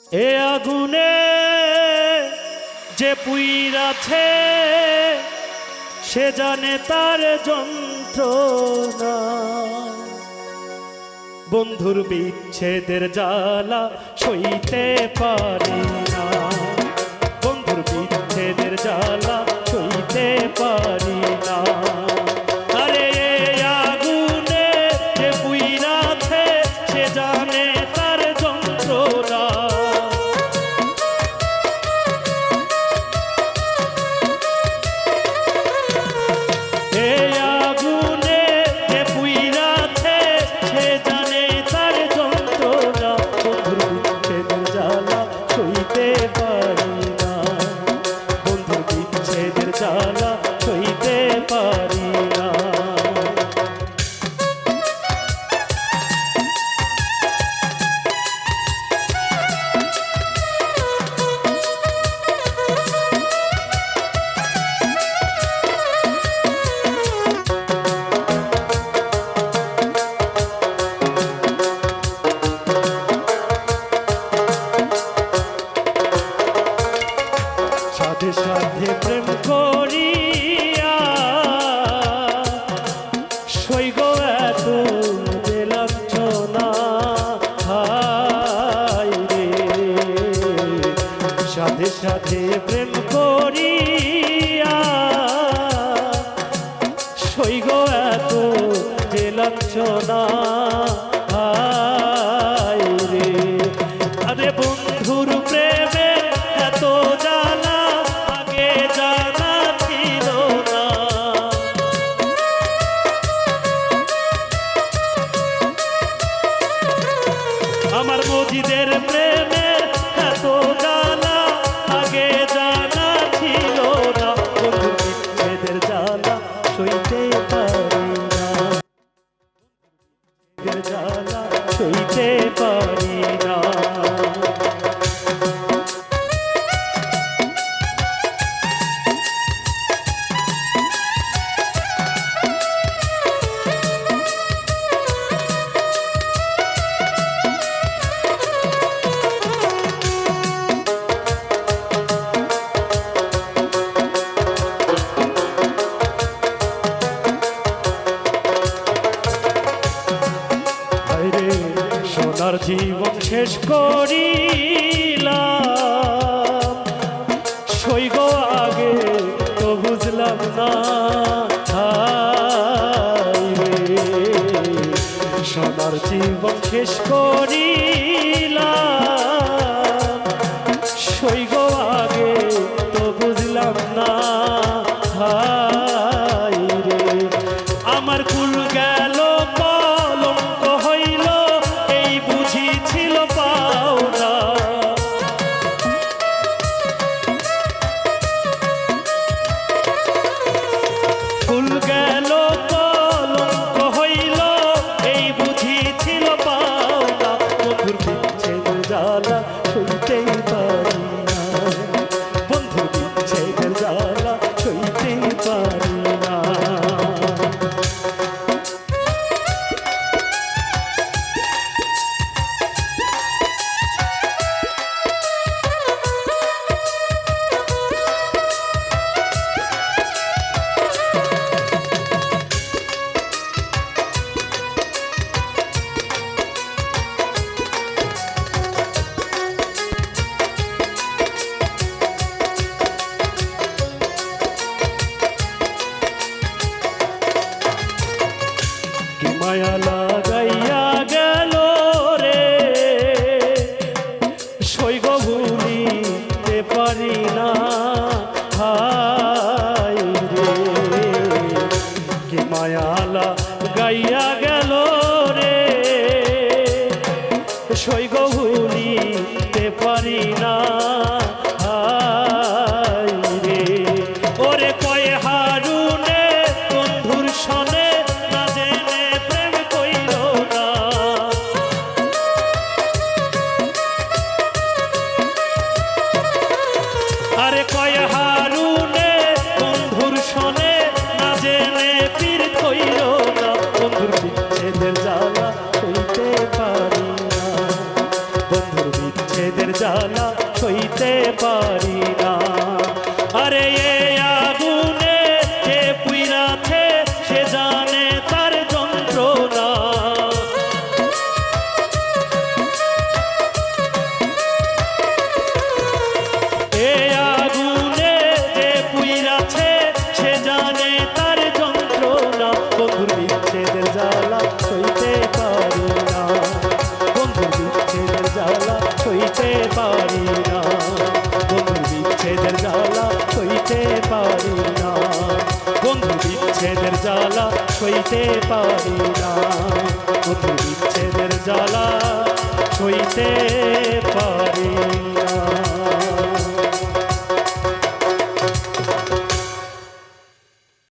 এ আগুনে যে পুইরাছে সে জানে তার যন্ত্রণা। বন্ধুর বিচ্ছেদের জ্বালা সইতে পারি না। বন্ধুর বিচ্ছেদের জ্বালা সইতে পারি সাথে প্রেম করিয়া। সৈগ এত যে রে। প্রেমে জানা ছিল না। আমার মজিদের প্রেমের সইতে পারি। শেষ করিলাম। সইগ আগে তো বুঝলাম না সোনার জীবন শেষ করিলাম জ্বালা মায়া লাগাইয়া গেল রে। সৈগ ভুলিতে পারি না। কয়ে হারুনে সনে না কইল না। আরে কয় জ্বালা সইতে পারি। সইতে পারি না। বন্ধু বিচ্ছেদের জ্বালা সইতে পারি না। বন্ধু বিচ্ছেদের জ্বালা সইতে পারি না। বন্ধু বিচ্ছেদের জ্বালা সইতে